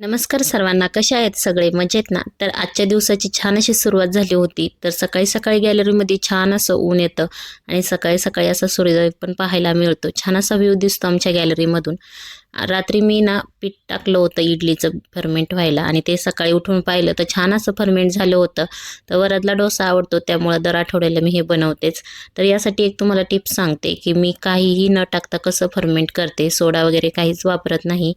नमस्कार सर्वांना कशा आहेत सगळे? मजेत ना? तर आजच्या दिवसाची छान अशी सुरुवात झाली होती. तर सकाळी सकाळी गॅलरीमध्ये छान असं ऊन येतं आणि सकाळी सकाळी असा सूर्योदय पण पाहायला मिळतो. छान असा व्ह्यू दिसतो आमच्या गॅलरीमधून रात्री मी ना पीठ टाकलं होतं इडलीचं फर्मेंट व्हायला आणि ते सकाळी उठून पाहिलं तर छान असं फर्मेंट झालं होतं. तर वरदला डोसा आवडतो त्यामुळं दर आठवड्याला मी हे बनवतेच. तर यासाठी एक तुम्हाला टिप्स सांगते की मी काहीही न टाकता कसं फर्मेंट करते सोडा वगैरे काहीच वापरत नाही.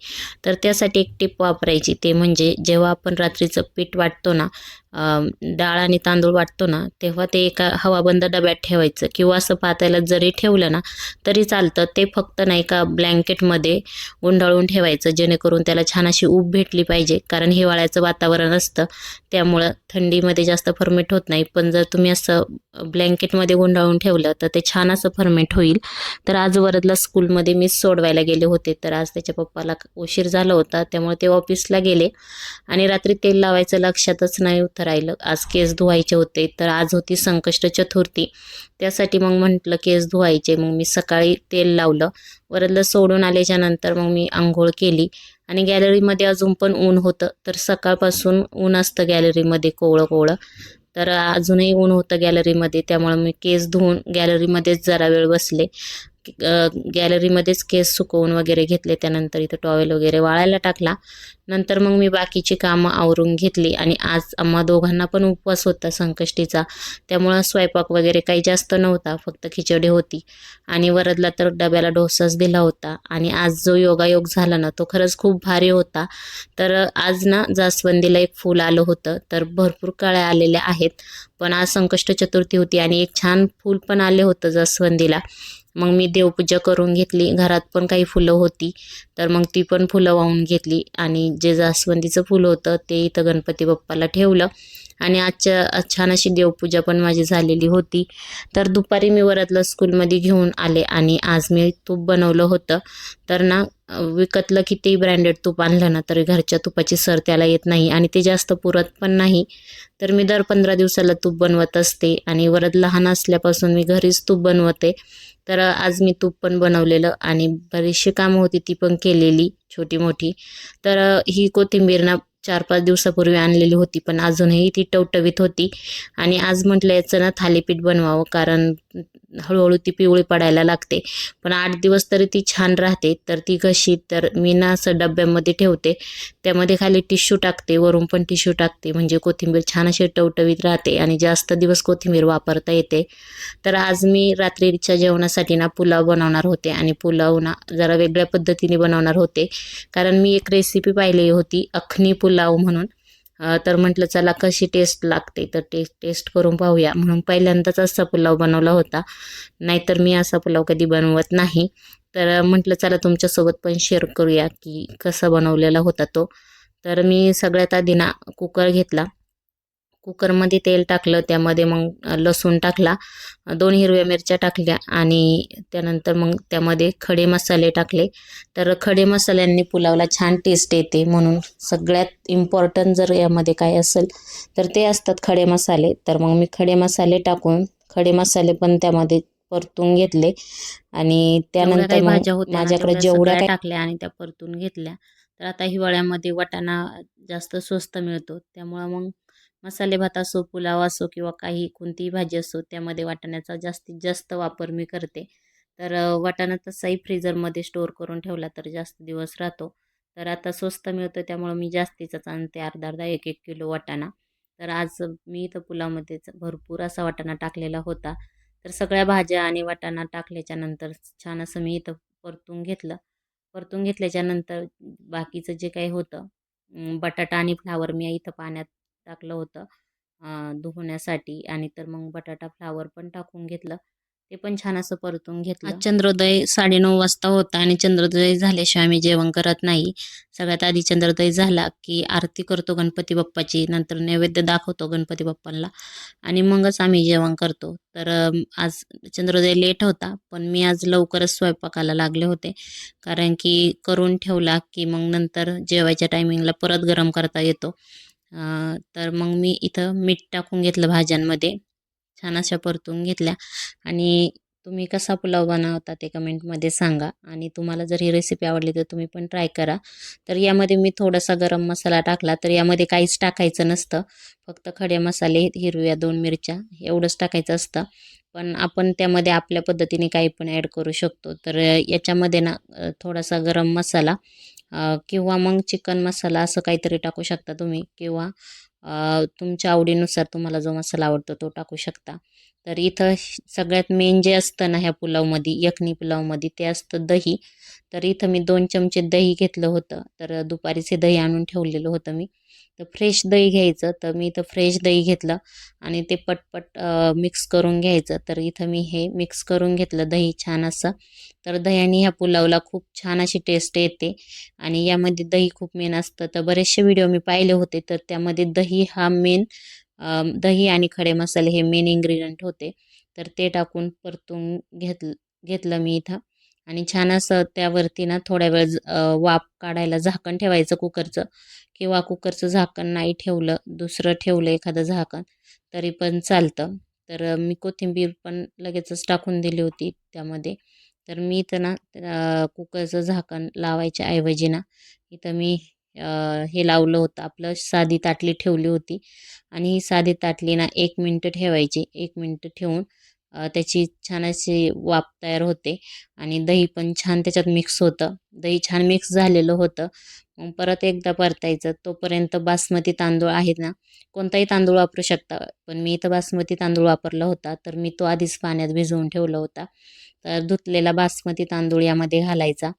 तर त्यासाठी एक टिप वापरायची ते म्हणजे जेव्हा आपण रात्रीचं पीठ वाटतो ना डाळ आणि तांदूळ वाटतो ना तेव्हा ते एका हवाबंद डब्यात ठेवायचं. किंवा असं पात्याला जरी ठेवलं ना तरी चालतं. ते फक्त नाही का ब्लँकेटमध्ये गुंडाळून ठेवायचं जेणेकरून त्याला छान अशी ऊब भेटली पाहिजे. कारण हिवाळ्याचं वातावरण असतं त्यामुळं थंडीमध्ये जास्त फर्मेट होत नाही. पण जर तुम्ही असं ब्लँकेटमध्ये गुंडाळून ठेवलं तर ते छान असं फर्मेंट होईल. तर आज वरदला स्कूलमध्ये मी सोडवायला गेले होते तर आज त्याच्या पप्पाला उशीर झाला होता त्यामुळे ते ऑफिसला गेले. आणि रात्री तेल लावायचं लक्षातच नाही उतर राहिलं. आज केस धुवायचे होते तर आज होती संकष्ट चतुर्थी. त्यासाठी मग म्हटलं केस धुवायचे. मग मी सकाळी तेल लावलं. वरदला सोडून आल्याच्यानंतर मग मी आंघोळ केली. आणि गॅलरीमध्ये अजून पण ऊन होतं तर सकाळपासून ऊन असतं गॅलरीमध्ये कोवळं कोवळं तर अजूनही ऊन होतं गॅलरीमध्ये त्यामुळं मी केस धुवून गॅलरीमध्येच जरा वेळ बसले. गॅलरीमध्येच केस सुकवून वगैरे घेतले. त्यानंतर इथं टॉवेल वगैरे वाळायला टाकला. नंतर मग मी बाकीची कामं आवरून घेतली आणि आज आम्हा दोघांना पण उपवास होता संकष्टीचा. त्यामुळं स्वयंपाक वगैरे काही जास्त नव्हता फक्त खिचडी होती. आणि वरदला तर डब्याला डोसाच दिला होता. आणि आज जो योगायोग झाला ना तो खरंच खूप भारी होता. तर आज ना जास्वंदीला एक फूल आलं होतं. तर भरपूर कळ्या आलेल्या आहेत. पण आज संकष्ट चतुर्थी होती आणि एक छान फूल पण आले होतं जास्वंदीला. मग मी देवपूजा करून घेतली. घरात पण काही फुलं होती. तर मग ती पण फुलं वाहून घेतली आणि जे जास्वंदीचं फुलं होतं ते इथं गणपती बाप्पाला ठेवलं. आणि आजच्या छान अशी देवपूजा पण माझी झालेली होती. तर दुपारी मी वरातलं स्कूलमध्ये घेऊन आले आणि आज मी तूप बनवलं होतं. तर ना विकतलं विकतलं कितीही ब्रँडेड तूप आणलं ना तरी घरच्या तुपाची सर त्याला येत नाही आणि ते जास्त पुरत पण नाही. तर मी दर पंधरा दिवसाला तूप बनवत असते आणि वरद लहान असल्यापासून मी घरीच तूप बनवते. तर आज मी तूप पण बनवलेलं आणि बरीचशी कामं होती ती पण केलेली छोटी मोठी तर ही कोथिंबीर ना चार पाच दिवसापूर्वी आणलेली होती पण अजूनही ती टवटवीत होती. आणि आज म्हटलं याचं ना थालीपीठ बनवावं कारण हळूहळू ती पिवळी पडायला लागते. पण आठ दिवस तरी ती छान राहते तर ती कशी तर मी ना असं डब्यामध्ये ठेवते. त्यामध्ये खाली टिश्यू टाकते वरून पण टिश्यू टाकते. म्हणजे कोथिंबीर छान अशी टवटवीत राहते आणि जास्त दिवस कोथिंबीर वापरता येते. तर आज मी रात्रीच्या जेवणासाठी ना पुलाव बनवणार होते आणि पुलाव ना जरा वेगळ्या पद्धतीने बनवणार होते. कारण मी एक रेसिपी पाहिली होती अखनी पुलाव. म्हणून. तर म्हटलं चला कशी टेस्ट लागते? तर टेस्ट टेस्ट करून पाहूया. म्हणून पहिल्यांदाच असा पुलाव बनवला होता. नाहीतर मी असा पुलाव कधी बनवत नाही. तर म्हटलं चला तुमच्यासोबत पण शेअर करूया की कसा बनवलेला होता तो. तर मी सगळ्यात आधी ना कुकर घेतला. कुकरमध्ये तेल टाकलं त्यामध्ये मग लसूण टाकला दोन हिरव्या मिरच्या टाकल्या आणि त्यानंतर मग त्यामध्ये खडे मसाले टाकले. तर खडे मसाल्यांनी पुलावला छान टेस्ट येते म्हणून सगळ्यात इम्पॉर्टंट जर यामध्ये काय असेल तर ते असतात खडे मसाले. तर मग मी खडे मसाले टाकून खडे मसाले पण त्यामध्ये परतून घेतले आणि त्यानंतर माझ्याकडे जेवढ्या टाकल्या आणि त्या परतून घेतल्या. तर आता हिवाळ्यामध्ये वाटाणा जास्त स्वस्त मिळतो. त्यामुळं मग मसाले भात असो पुलाव असो किंवा काही कोणतीही भाजी असो त्यामध्ये वाटाण्याचा जास्तीत जास्त वापर मी करते. तर वाटाणा तसाही फ्रीजरमध्ये स्टोअर करून ठेवला तर जास्त दिवस राहतो. तर आता स्वस्त मिळतो त्यामुळं मी जास्तीचाच आणते. अर्धा अर्धा एक एक किलो वाटाणा. तर आज मी इथं पुलावमध्येच भरपूर असा वाटाणा टाकलेला होता. तर सगळ्या भाज्या आणि वाटाणा टाकल्याच्यानंतर छान असं मी इथं परतून घेतलं. परतून घेतल्याच्यानंतर बाकीचं जे काही होतं बटाटा आणि फ्लावर मी इथं पाण्यात टाकलं होतं धुवण्यासाठी आणि तर मग बटाटा फ्लावर पण टाकून घेतलं. ते पण छान असं परतून घेतलं. चंद्रोदय साडेनऊ वाजता होता आणि चंद्रोदय झाल्याशिवाय आम्ही जेवण करत नाही. सगळ्यात आधी चंद्रोदय झाला की आरती करतो गणपती बाप्पाची नंतर नैवेद्य दाखवतो गणपती बाप्पांना आणि मगच आम्ही जेवण करतो. तर आज चंद्रोदय लेट होता पण मी आज लवकरच स्वयंपाकाला लागले होते. कारण की करून ठेवला की मग नंतर जेवायच्या टायमिंगला परत गरम करता येतो. तर मग मी इथं मीठ टाकून घेतलं भाज्यांमध्ये. छान अशा परतून घेतल्या. आणि तुम्ही कसा पुलाव बनवता ते कमेंटमध्ये सांगा. आणि तुम्हाला जर ही रेसिपी आवडली तर तुम्ही पण ट्राय करा. तर यामध्ये मी थोडासा गरम मसाला टाकला तर यामध्ये काहीच टाकायचं नसतं. फक्त खडे मसाले हिरव्या दोन मिरच्या एवढंच टाकायचं असतं. पण आपण त्यामध्ये आपल्या पद्धतीने काही पण ॲड करू शकतो. तर याच्यामध्ये ना थोडासा गरम मसाला किंवा मग चिकन मसाला असं काहीतरी टाकू शकता तुम्ही. किंवा तुमच्या आवडीनुसार तुम्हाला जो मसाला आवडतो तो टाकू शकता. तर इथं सगळ्यात मेन जे असतं ना ह्या पुलावमध्ये यखनी पुलावमध्ये ते असतं दही. तर इथं मी दोन चमचे दही घेतलं होतं. तर दुपारीचे दही आणून ठेवलेलं होतं मी. तर फ्रेश दही घ्यायचं. तर मी इथं फ्रेश दही घेतलं आणि ते पटपट मिक्स करून घ्यायचं. तर इथं मी हे मिक्स करून घेतलं दही छान असं. तर दह्याने ह्या पुलावला खूप छान अशी टेस्ट येते. आणि यामध्ये दही खूप मेन असतं. तर बरेचसे व्हिडिओ मी पाहिले होते. तर त्यामध्ये दही हा मेन दही आणि खडे मसाले हे मेन इन्ग्रेडियंट होते. तर ते टाकून परतून घेतलं घेतलं मी इथं. आणि छान असं त्यावरती ना थोड्या वेळ वाफ काढायला झाकण ठेवायचं कुकरचं. किंवा कुकरचं झाकण नाही ठेवलं दुसरं ठेवलं एखादं झाकण तरी पण चालतं. तर मी कोथिंबीर पण लगेचच टाकून दिली होती त्यामध्ये. तर मी इथं ना कुकरचं झाकण लावायच्या ऐवजी ना इथं मी हे लावलं होतं. आपलं साधी ताटली ठेवली होती. आणि ही साधी ताटली ना एक मिनटं ठेवायची. एक मिनटं ठेवून त्याची छान अशी वाफ तयार होते. आणि दही पण छान त्याच्यात मिक्स होतं. दही छान मिक्स झालेलं होतं. मग परत एकदा परतायचं. तोपर्यंत बासमती तांदूळ आहेत ना कोणताही तांदूळ वापरू शकता. पण मी इथं बासमती तांदूळ वापरला होता. तर मी तो आधीच पाण्यात भिजवून ठेवला होता. तर धुतलेला बासमती तांदूळ यामध्ये घालायचा.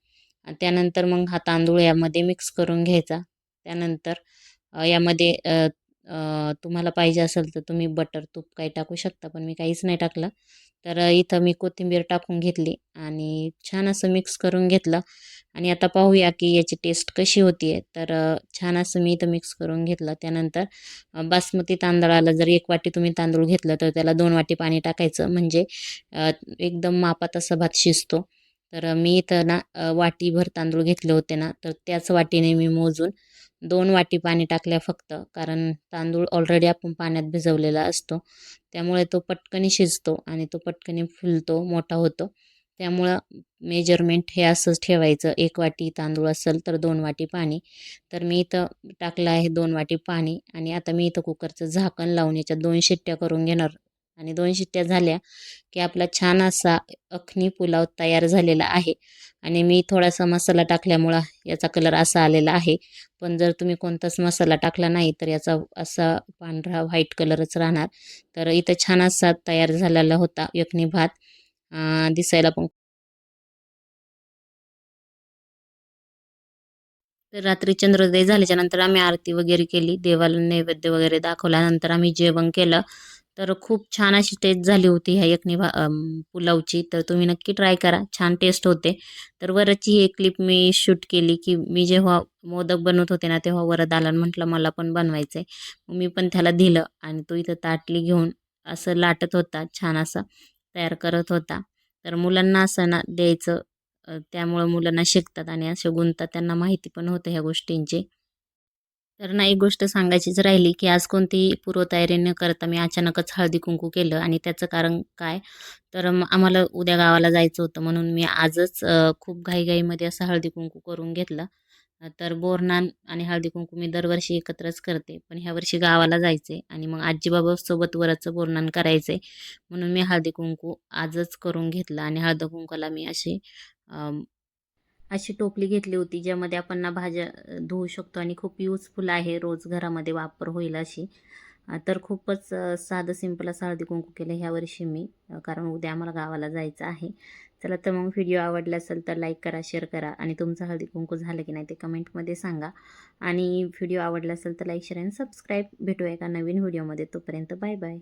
त्यानंतर मग हा तांदूळ यामध्ये मिक्स करून घ्यायचा. त्यानंतर यामध्ये तुम्हाला पाहिजे असेल तर तुम्ही बटर तूप काही टाकू शकता पण मी काहीच नाही टाकलं. तर इथं मी कोथिंबीर टाकून घेतली आणि छान असं मिक्स करून घेतलं. आणि आता पाहूया की याची टेस्ट कशी होती आहे तर छान असं मी इथं मिक्स करून घेतलं. त्यानंतर बासमती तांदळाला जर एक वाटी तुम्ही तांदूळ घेतलं तर त्याला दोन वाटी पाणी टाकायचं. म्हणजे एकदम मापात असा भात शिजतो. तर मी इथं ना वाटीभर तांदूळ घेतले होते ना तर त्याच वाटीने मी मोजून दोन वाटी पाणी टाकल्या फक्त कारण तांदूळ ऑलरेडी आपण पाण्यात भिजवलेला असतो. त्यामुळे तो पटकनी शिजतो आणि तो पटकनी फुलतो मोठा होतो. त्यामुळं मेजरमेंट हे असंच ठेवायचं एक वाटी तांदूळ असेल तर दोन वाटी पाणी. तर मी इथं टाकलं आहे दोन वाटी पाणी आणि आता मी इथं कुकरचं झाकण लावून याच्यात दोन शिट्ट्या करून घेणार. आणि दोन शिट्ट्या झाल्या की आपला छान असा अखनी पुलाव तयार झालेला आहे. आणि मी थोडासा मसाला टाकल्यामुळं याचा कलर असा आलेला आहे. पण जर तुम्ही कोणताच मसाला टाकला नाही तर याचा असा पांढरा व्हाईट कलरच राहणार. तर इथं छान असा तयार झालेला होता यखनी भात. दिसायला पण तर रात्री चंद्रोदय झाल्याच्यानंतर आम्ही आरती वगैरे केली. देवाला नैवेद्य वगैरे दाखवल्यानंतर आम्ही जेवण केलं. तर खूप छान अशी टेस्ट झाली होती ह्या यखनी भा पुलावची. तर तुम्ही नक्की ट्राय करा. छान टेस्ट होते. तर वरची ही एक क्लिप मी शूट केली की मी जेव्हा मोदक बनवत होते ना तेव्हा वरद आला म्हटलं मला पण बनवायचं आहे मी पण त्याला दिलं आणि तो इथं ताटली घेऊन असं लाटत होता छान असं तयार करत होता. तर मुलांना असं ना द्यायचं त्यामुळं मुलांना शिकतात आणि असे गुंतात. त्यांना माहिती पण होतं ह्या गोष्टींची. तर ना एक गोष्ट सांगायचीच राहिली की आज कोणतीही पूर्वतयारी न करता मी अचानकच हळदी कुंकू केलं आणि त्याचं कारण काय? तर आम्हाला उद्या गावाला जायचं होतं म्हणून मी आजच खूप घाईघाईमध्ये असं हळदी कुंकू करून घेतलं. तर बोरनान आणि हळदी कुंकू मी दरवर्षी एकत्रच करते पण ह्या वर्षी गावाला जायचे आणि मग आजीबाबासोबत वरच वराचं बोरनान करायचे म्हणून मी हळदी कुंकू आजच करून घेतलं आणि हळदी कुंकूला मी अशी अशी टोपली घेतली होती ज्यामध्ये आपण ना भाज्या धुवू शकतो आणि खूप यूजफुल आहे रोज घरामध्ये वापर होईल अशी. तर खूपच साधं सिंपल असं हळदी कुंकू केलं ह्या वर्षी मी कारण उद्या आम्हाला गावाला जायचं आहे. चला तर मग व्हिडिओ आवडला असेल तर लाईक करा शेअर करा आणि तुमचं हळदी कुंकू झालं की नाही ते कमेंटमध्ये सांगा. आणि व्हिडिओ आवडला असेल तर लाईक शेअर आणि सबस्क्राईब भेटूया एका नवीन व्हिडिओमध्ये तोपर्यंत बाय बाय